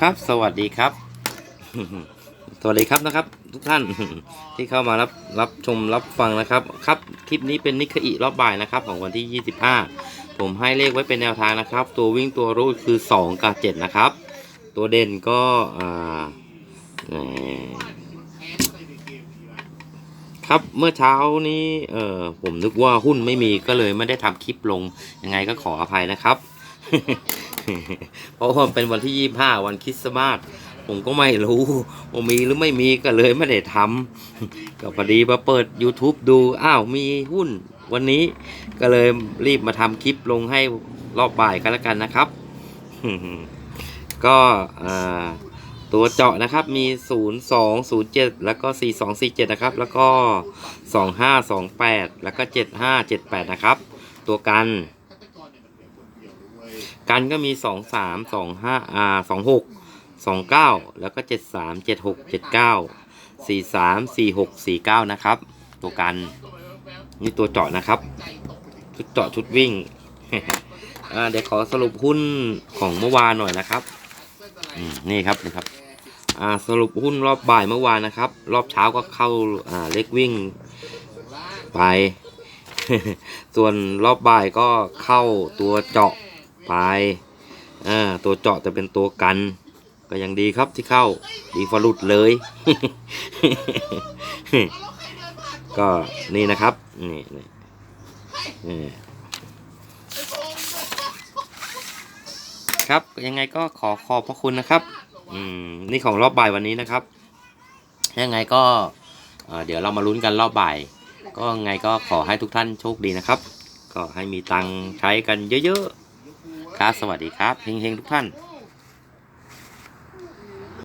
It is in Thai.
ครับ สวัสดีครับ สวัสดีครับนะครับ ทุกท่านที่เข้ามารับรับชมรับฟังนะครับ ครับคลิปนี้เป็นนิคอิรอบบ่ายนะครับ ของวันที่ 25 ผมให้เลขไว้เป็นแนวทางนะครับ ตัววิ่งตัวรูดคือ 2 กับ 7 นะครับ ตัวเด่นก็อ่าครับเมื่อเช้านี้เออผมนึกว่าหุ้นไม่มีก็เลยไม่ได้ทำคลิปลงยังไงก็ขออภัยนะครับ เพราะว่าเป็นวันที่25วันคริสต์มาสผมก็ไม่รู้ว่ามีหรือไม่มีก็เลยไม่ได้ทำก็พอดีมาเปิด YouTube ดูอ้าวมีหุ้นวันนี้ก็เลยรีบมาทำคลิปลงให้รอบบ่ายกันแล้วกันนะครับ ก็ตัวเจาะนะครับมี 0 2 0 7 แล้วก็ 4 2 4 7 นะครับ แล้วก็ 2 5 2 8 แล้วก็ 7 5 7 8 นะครับ ตัวกัน กันก็มีสองสามสองห้าอ่าสองหกสองเก้าแล้วก็เจ็ดสามเจ็ดหกเจ็ดเก้าสี่สามสี่หกสี่เก้านะครับ ตัวกันนี่ตัวเจาะนะครับ ชุดเจาะชุดวิ่งอ่าเดี๋ยวขอสรุปหุ้นของเมื่อวานหน่อยนะครับอืมนี่ครับนี่ครับอ่าสรุปหุ้นรอบบ่ายเมื่อวานนะครับ รอบเช้าก็เข้าอ่าเล็กวิ่งไป ส่วนรอบบ่ายก็เข้าตัวเจาะ ไปอ่าตัวเจาะจะเป็นตัวกัน ก็ยังดีครับที่เข้าดีฟอรุดเลย ก็นี่นะครับ นี่นี่นครับยังไงก็ขอขอบพระคุณนะครับ อืมนี่ของรอบบ่ายวันนี้นะครับ ยังไงก็เดี๋ยวเรามาลุ้นกันรอบบ่าย ก็ยังไงก็ขอให้ทุกท่านโชคดีนะครับ ก็ให้มีตังค์ใช้กันเยอะๆ ครับ สวัสดีครับเฮงๆทุกท่าน